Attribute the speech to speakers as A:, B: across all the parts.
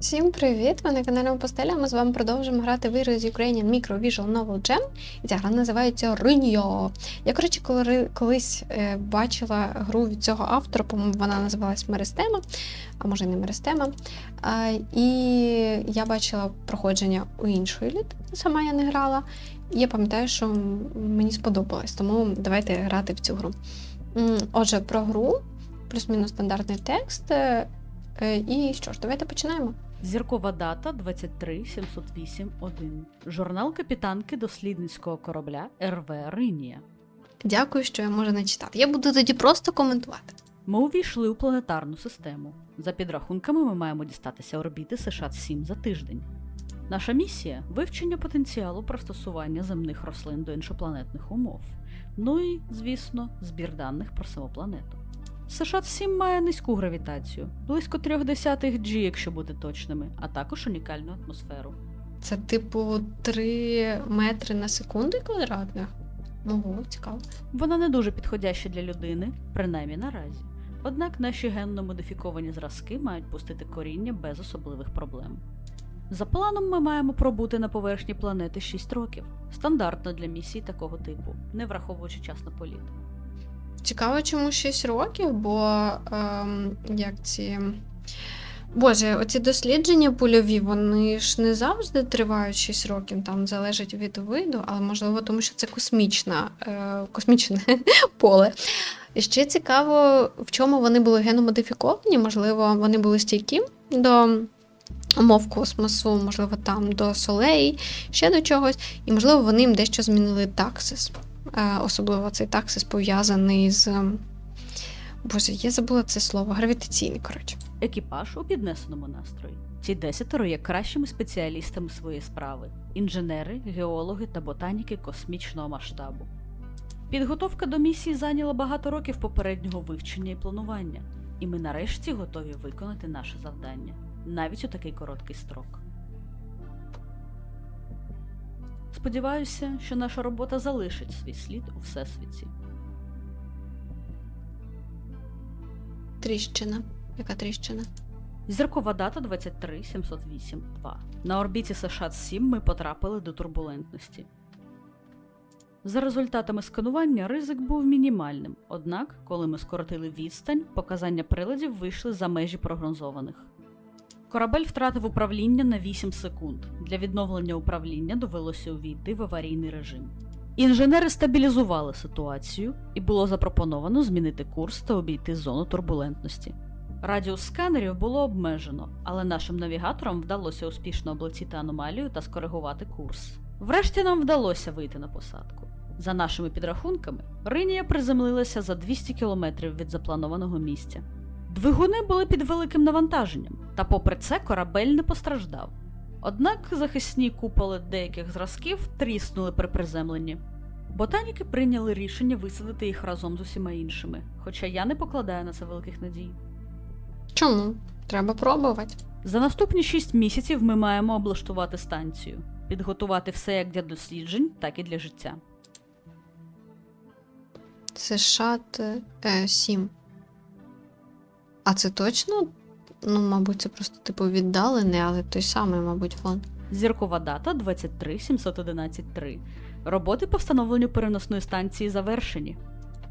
A: Всім привіт! Ви на каналі Постеля. Ми з вами продовжуємо грати в з Ukrainian Micro Visual Novel Jam. І ця гра називається Риньо. Я, коротше, коли, колись е, бачила гру від цього автора, по-моєму, вона називалась Мерестема, а може не Мерестема. А, і я бачила проходження у іншої людини, сама я не грала. І я пам'ятаю, що мені сподобалось, тому давайте грати в цю гру. Отже, про гру, плюс-мінус стандартний текст. Е, І що ж, давайте починаємо.
B: Зіркова дата 23708-1. Журнал капітанки дослідницького корабля РВ Ринія.
A: Дякую, що я можу не читати. Я буду тоді просто коментувати.
B: Ми увійшли у планетарну систему. За підрахунками, ми маємо дістатися орбіти США 7 за тиждень. Наша місія вивчення потенціалу пристосування земних рослин до іншопланетних умов. Ну і, звісно, збір даних про саму планету. США 7 має низьку гравітацію, близько трьох десятих G, якщо бути точними, а також унікальну атмосферу.
A: Це типу 3 метри на секунду квадратних. Ого, цікаво.
B: Вона не дуже підходяща для людини, принаймні наразі. Однак наші генно модифіковані зразки мають пустити коріння без особливих проблем. За планом, ми маємо пробути на поверхні планети 6 років, стандартно для місій такого типу, не враховуючи час на політ.
A: Цікаво, чому 6 років, бо ем, як ці. Боже, оці дослідження польові, вони ж не завжди тривають 6 років, там залежить від виду, але можливо, тому що це космічна, е, космічне поле. Ще цікаво, в чому вони були геномодифіковані, можливо, вони були стійкі до умов космосу, можливо, там до солей, ще до чогось, і можливо, вони їм дещо змінили таксис. Е, особливо цей таксис пов'язаний з. Боже, я забула це слово, гравітаційний, коротше.
B: Екіпаж у піднесеному настрої. Ці десятеро є кращими спеціалістами своєї справи: інженери, геологи та ботаніки космічного масштабу. Підготовка до місії зайняла багато років попереднього вивчення і планування, і ми нарешті готові виконати наше завдання, навіть у такий короткий строк. Сподіваюся, що наша робота залишить свій слід у всесвіті.
A: Тріщина. Яка тріщина?
B: Зіркова дата 23708-2. На орбіті США 7 ми потрапили до турбулентності. За результатами сканування ризик був мінімальним, однак, коли ми скоротили відстань, показання приладів вийшли за межі прогнозованих. Корабель втратив управління на 8 секунд. Для відновлення управління довелося увійти в аварійний режим. Інженери стабілізували ситуацію, і було запропоновано змінити курс та обійти зону турбулентності. Радіус сканерів було обмежено, але нашим навігаторам вдалося успішно облетіти аномалію та скоригувати курс. Врешті нам вдалося вийти на посадку. За нашими підрахунками, Ринія приземлилася за 200 кілометрів від запланованого місця. Двигуни були під великим навантаженням, та попри це корабель не постраждав. Однак захисні куполи деяких зразків тріснули при приземленні. Ботаніки прийняли рішення висадити їх разом з усіма іншими, хоча я не покладаю на це великих надій.
A: Чому? Треба пробувати.
B: За наступні 6 місяців ми маємо облаштувати станцію, підготувати все як для досліджень, так і для життя.
A: Це шат е, 7. А це точно? Ну, мабуть, це просто типу віддалений, але той самий, мабуть, фон.
B: Зіркова дата 23711-3. Роботи по встановленню переносної станції завершені.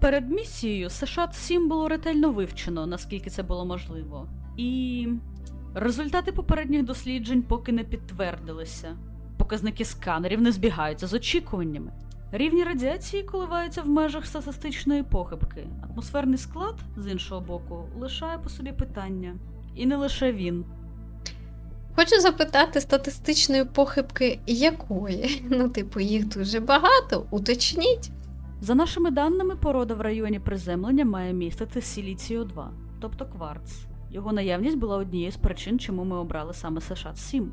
B: Перед місією США 7 було ретельно вивчено, наскільки це було можливо. І результати попередніх досліджень поки не підтвердилися. Показники сканерів не збігаються з очікуваннями. Рівні радіації коливаються в межах статистичної похибки. Атмосферний склад, з іншого боку, лишає по собі питання. І не лише він.
A: Хочу запитати статистичної похибки якої? Ну, типу, їх дуже багато, уточніть.
B: За нашими даними, порода в районі приземлення має містити сіліцію 2, тобто кварц. Його наявність була однією з причин, чому ми обрали саме США 7.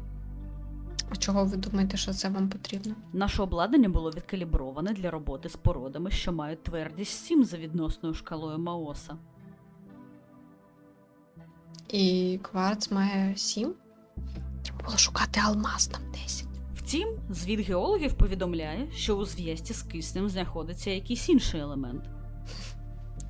A: А чого ви думаєте, що це вам потрібно?
B: Наше обладнання було відкаліброване для роботи з породами, що мають твердість 7 за відносною шкалою Маоса.
A: І кварц має 7? Треба було шукати алмаз там десь.
B: Втім, звіт геологів повідомляє, що у зв'язці з киснем знаходиться якийсь інший елемент.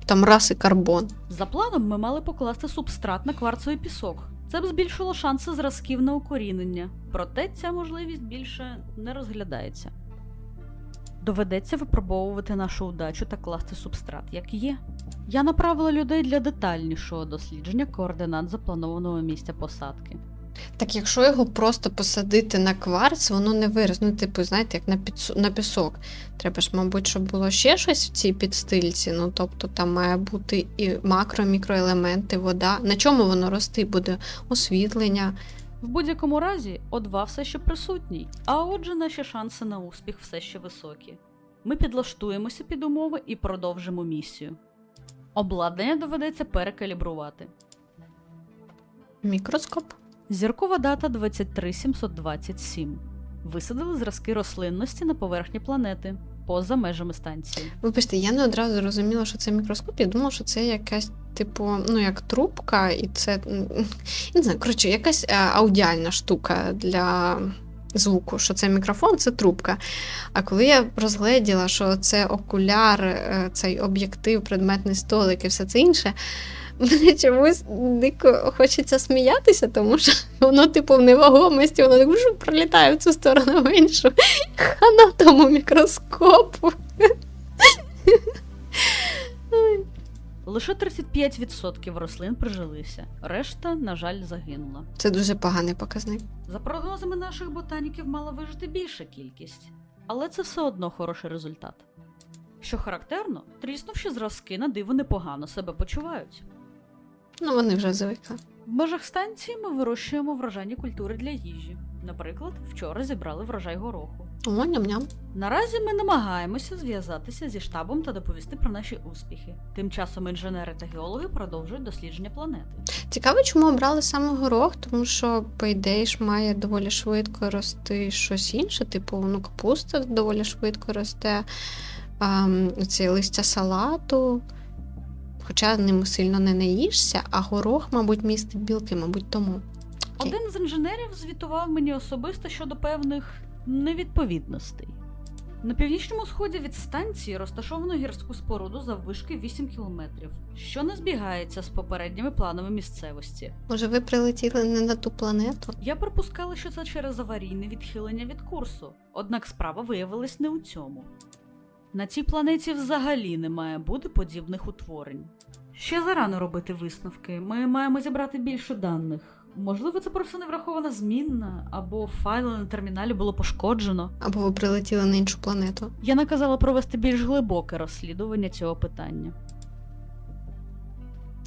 A: Там раз і карбон.
B: За планом ми мали покласти субстрат на кварцевий пісок, Це б збільшило шанси зразків на укорінення, проте ця можливість більше не розглядається. Доведеться випробовувати нашу удачу та класти субстрат, як є. Я направила людей для детальнішого дослідження координат запланованого місця посадки.
A: Так якщо його просто посадити на кварц, воно не виросте. Ну, типу, знаєте, як на, підсу... на пісок. Треба ж, мабуть, щоб було ще щось в цій підстильці. Ну, тобто там має бути і макро, мікроелементи, вода. На чому воно рости буде? Освітлення.
B: В будь-якому разі, О2 все ще присутній, а отже, наші шанси на успіх все ще високі. Ми підлаштуємося під умови і продовжимо місію. Обладнання доведеться перекалібрувати.
A: Мікроскоп.
B: Зіркова дата 23727. Висадили зразки рослинності на поверхні планети поза межами станції.
A: Вибачте, я не одразу зрозуміла, що це мікроскоп. Я думала, що це якась, типу, ну, як трубка, і це. Не знаю, коротше, якась е, аудіальна штука для звуку, що це мікрофон, це трубка. А коли я розгледіла, що це окуляр, е, цей об'єктив, предметний столик і все це інше. Мені чомусь дико хочеться сміятися, тому що воно, типу, в невагомості, воно так пролітає в цю сторону в іншу. Хана тому мікроскопу.
B: Лише 35% рослин прижилися, решта, на жаль, загинула.
A: Це дуже поганий показник.
B: За прогнозами наших ботаніків мала вижити більша кількість, але це все одно хороший результат. Що характерно, тріснувші зразки на диво непогано себе почувають.
A: Ну, вони вже звикли.
B: В межах станції ми вирощуємо врожайні культури для їжі. Наприклад, вчора зібрали врожай гороху.
A: О, ням-ням.
B: Наразі ми намагаємося зв'язатися зі штабом та доповісти про наші успіхи. Тим часом інженери та геологи продовжують дослідження планети.
A: Цікаво, чому обрали саме горох, тому що, по ідеї, ж має доволі швидко рости щось інше, типу, ну, капуста доволі швидко росте, а, ці листя салату. Хоча ним сильно не наїшся, а горох, мабуть, містить білки, мабуть, тому. Окей.
B: Один з інженерів звітував мені особисто щодо певних невідповідностей. На північному сході від станції розташовано гірську споруду заввишки 8 кілометрів, що не збігається з попередніми планами місцевості.
A: Може, ви прилетіли не на ту планету?
B: Я припускала, що це через аварійне відхилення від курсу, однак справа виявилась не у цьому. На цій планеті взагалі не має бути подібних утворень. Ще зарано робити висновки. Ми маємо зібрати більше даних. Можливо, це просто не врахована змінна, або файли на терміналі було пошкоджено.
A: Або ви прилетіли на іншу планету?
B: Я наказала провести більш глибоке розслідування цього питання.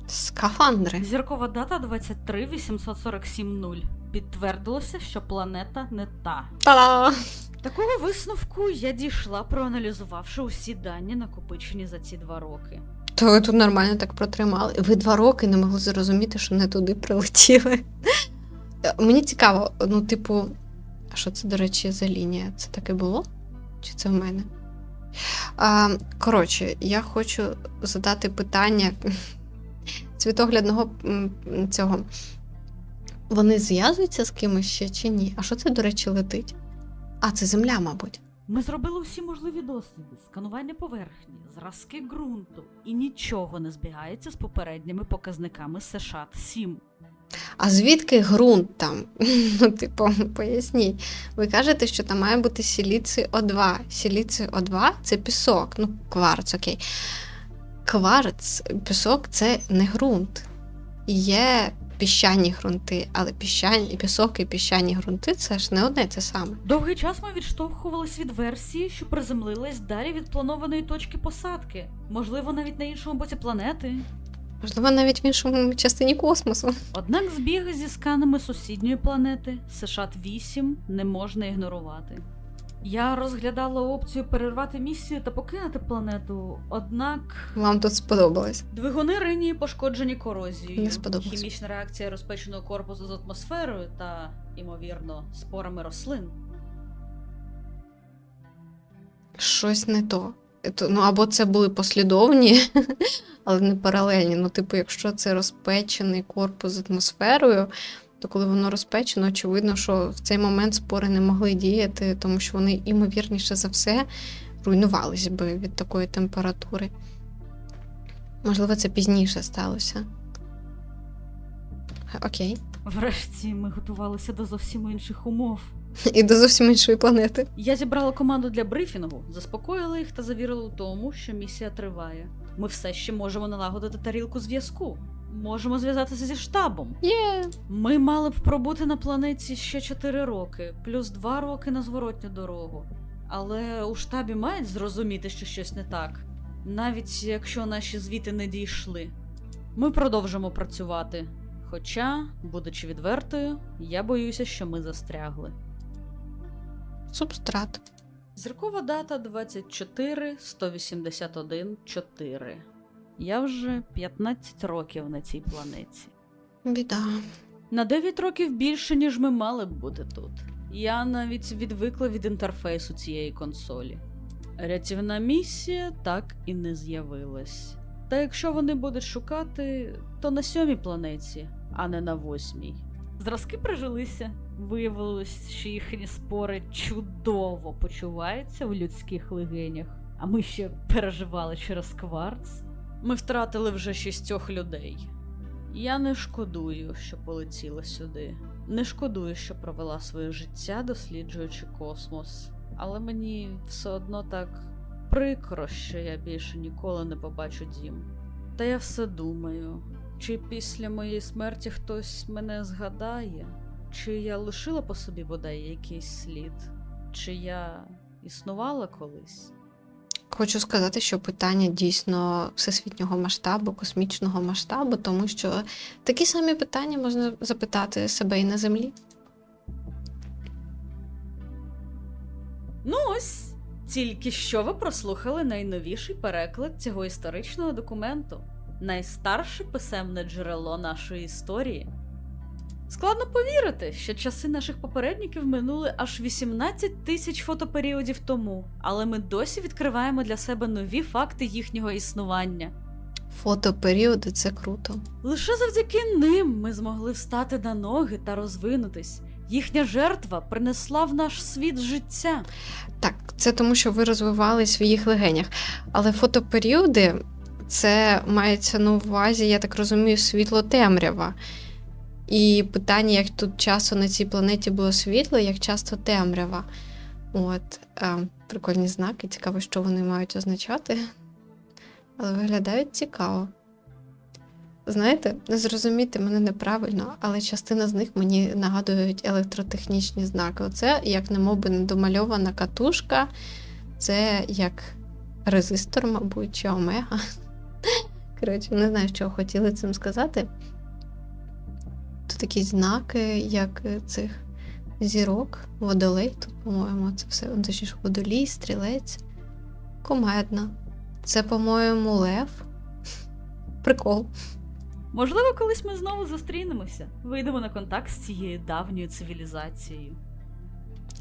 A: Скафандри.
B: Зіркова дата 23847.0. Підтвердилося, що планета не та.
A: Та-да!
B: Такого висновку я дійшла, проаналізувавши усі дані, накопичені за ці два роки.
A: То ви тут нормально так протримали. Ви два роки не могли зрозуміти, що не туди прилетіли. Е, Мені цікаво, ну, типу, а що це, до речі, за лінія? Це таке було? Чи це в мене? А, коротше, я хочу задати питання світоглядного цього. Вони зв'язуються з кимось ще чи ні? А що це, до речі, летить? А, це земля, мабуть.
B: Ми зробили всі можливі досліди, сканування поверхні, зразки ґрунту, і нічого не збігається з попередніми показниками США 7
A: А звідки ґрунт там? Ну, типу, поясніть. Ви кажете, що там має бути сіліцій О2. Сіліцій О2 це пісок, ну, кварц, окей. Кварц, пісок це не ґрунт. Є піщані ґрунти, але піщані, і пісок і піщані ґрунти це ж не одне те саме.
B: Довгий час ми відштовхувались від версії, що приземлилась далі від планованої точки посадки, можливо, навіть на іншому боці планети.
A: Можливо, навіть в іншому частині космосу.
B: Однак збіги зі сканами сусідньої планети США 8 не можна ігнорувати. Я розглядала опцію перервати місію та покинути планету, однак
A: Вам тут сподобалось.
B: двигуни Ринії пошкоджені корозією.
A: Не сподобалось.
B: Хімічна реакція розпеченого корпусу з атмосферою та, ймовірно, спорами рослин.
A: Щось не то. То, Ну, або це були послідовні, але не паралельні. Ну, типу, якщо це розпечений корпус з атмосферою, то коли воно розпечено, очевидно, що в цей момент спори не могли діяти, тому що вони, імовірніше за все, руйнувалися би від такої температури. Можливо, це пізніше сталося. Окей.
B: Врешті ми готувалися до зовсім інших умов.
A: І до зовсім іншої планети.
B: Я зібрала команду для брифінгу, заспокоїла їх та завірила у тому, що місія триває. Ми все ще можемо налагодити тарілку зв'язку. Можемо зв'язатися зі штабом.
A: Є.
B: Ми мали б пробути на планеті ще 4 роки, плюс 2 роки на зворотню дорогу. Але у штабі мають зрозуміти, що щось не так, навіть якщо наші звіти не дійшли. Ми продовжимо працювати. Хоча, будучи відвертою, я боюся, що ми застрягли.
A: Субстрат.
B: Зіркова дата 24 181 4. Я вже 15 років на цій планеті.
A: Біда.
B: На 9 років більше, ніж ми мали б бути тут. Я навіть відвикла від інтерфейсу цієї консолі. Рятівна місія так і не з'явилась. Та якщо вони будуть шукати, то на сьомій планеті, а не на восьмій. Зразки прижилися. Виявилось, що їхні спори чудово почуваються в людських легенях, а ми ще переживали через кварц. Ми втратили вже шістьох людей. Я не шкодую, що полетіла сюди. Не шкодую, що провела своє життя, досліджуючи космос. Але мені все одно так прикро, що я більше ніколи не побачу дім. Та я все думаю, чи після моєї смерті хтось мене згадає, чи я лишила по собі бодай якийсь слід, чи я існувала колись.
A: Хочу сказати, що питання дійсно всесвітнього масштабу, космічного масштабу, тому що такі самі питання можна запитати себе і на землі.
B: Ну ось, тільки що ви прослухали найновіший переклад цього історичного документу, найстарше писемне джерело нашої історії. Складно повірити, що часи наших попередників минули аж 18 тисяч фотоперіодів тому, але ми досі відкриваємо для себе нові факти їхнього існування.
A: Фотоперіоди це круто.
B: Лише завдяки ним ми змогли встати на ноги та розвинутись. Їхня жертва принесла в наш світ життя.
A: Так, це тому, що ви розвивались в їх легенях. Але фотоперіоди це мається на увазі, я так розумію, світло темрява. І питання, як тут часу на цій планеті було світло, як часто темрява. От, е, прикольні знаки, цікаво, що вони мають означати. Але виглядають цікаво. Знаєте, не зрозуміти мене неправильно, але частина з них мені нагадують електротехнічні знаки. Оце як немовби недомальована катушка, це як резистор, мабуть, чи омега. Коротше, не знаю, що хотіли цим сказати. Тут такі знаки, як е, цих зірок, водолей. Тут, по-моєму, це все. Ну, Точніше, водолій, стрілець, комедна. Це, по-моєму, лев. Прикол.
B: Можливо, колись ми знову зустрінемося, вийдемо на контакт з цією давньою цивілізацією.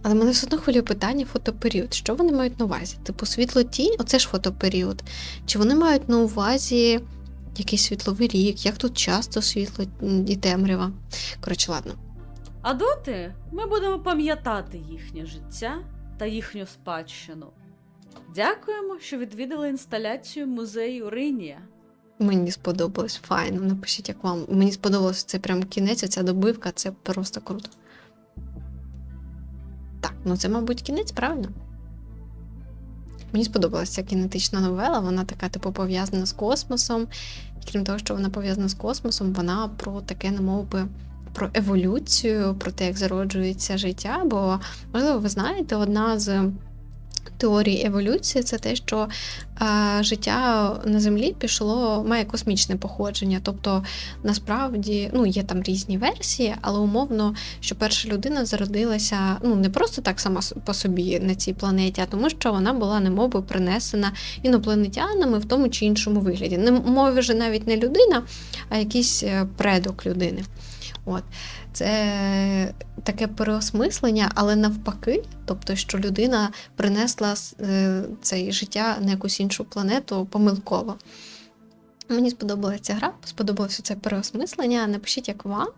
A: Але мене все одно хвилює питання фотоперіод. Що вони мають на увазі? Типу, світло тінь, оце ж фотоперіод. Чи вони мають на увазі якийсь світловий рік, як тут часто світло і темрява? Коротше, ладно.
B: А доти ми будемо пам'ятати їхнє життя та їхню спадщину. Дякуємо, що відвідали інсталяцію музею Ринія.
A: Мені сподобалось файно. Напишіть, як вам. Мені сподобалося це прям кінець, ця добивка, це просто круто. Так, ну це, мабуть, кінець, правильно? Мені сподобалася кінетична новела, вона така, типу, пов'язана з космосом. І крім того, що вона пов'язана з космосом, вона про таке, немов би, про еволюцію, про те, як зароджується життя. Бо, можливо, ви знаєте, одна з теорій еволюції це те, що е, життя на Землі пішло, має космічне походження. Тобто, насправді, ну, є там різні версії, але умовно, що перша людина зародилася ну, не просто так сама по собі на цій планеті, а тому, що вона була немоби принесена інопланетянами в тому чи іншому вигляді. Не мові вже навіть не людина, а якийсь е, предок людини. От. Це таке переосмислення, але навпаки, тобто, що людина принесла е, це життя на якусь іншу планету помилково. Мені сподобалася ця гра, сподобалося це переосмислення. Напишіть, як вам.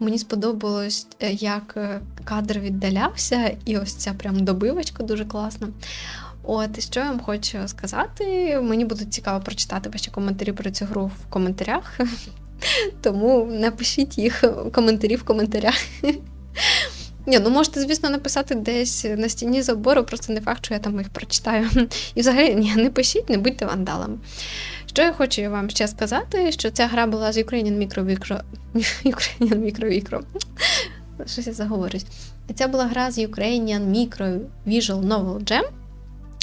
A: Мені сподобалось, е, як е, кадр віддалявся, і ось ця прям добивочка дуже класна. От, що я вам хочу сказати. Мені буде цікаво прочитати ваші коментарі про цю гру в коментарях. Тому напишіть їх коментарі в коментарях. Ні, ну можете, звісно, написати десь на стіні забору, просто не факт, що я там їх прочитаю. І взагалі ні, не пишіть, не будьте вандалами. Що я хочу вам ще сказати, що ця гра була з Ukrainian Micro Micro... Ukrainian Micro Micro. Щось я заговорюсь. Ця була гра з Ukrainian Micro Visual Novel Jam.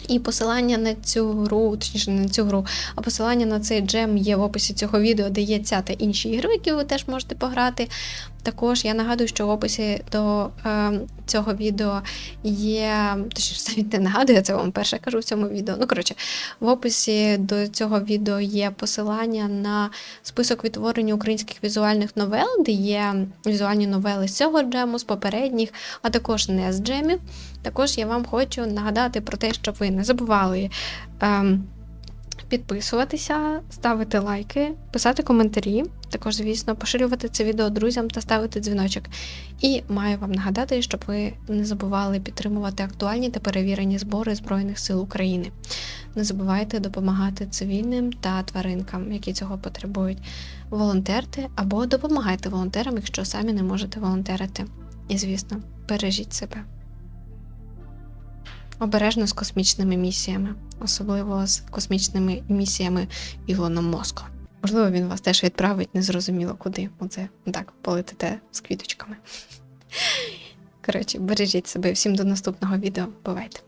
A: І посилання на цю гру, точніше не на цю гру, а посилання на цей джем є в описі цього відео, де є ця та інші ігри, які ви теж можете пограти. Також я нагадую, що в описі до е, цього відео є. Точніше, навіть не нагадую, я це вам перше кажу в цьому відео. Ну, коротше, в описі до цього відео є посилання на список відтворення українських візуальних новел, де є візуальні новели з цього джему, з попередніх, а також не з джемів. Також я вам хочу нагадати про те, щоб ви не забували ем, підписуватися, ставити лайки, писати коментарі. Також, звісно, поширювати це відео друзям та ставити дзвіночок. І маю вам нагадати, щоб ви не забували підтримувати актуальні та перевірені збори Збройних сил України. Не забувайте допомагати цивільним та тваринкам, які цього потребують. Волонтерте або допомагайте волонтерам, якщо самі не можете волонтерити. І, звісно, бережіть себе. Обережно з космічними місіями, особливо з космічними місіями Ілона Моска. Можливо, він вас теж відправить незрозуміло куди. Оце так полетите з квіточками. Коротше, бережіть себе. Всім до наступного відео. Бувайте!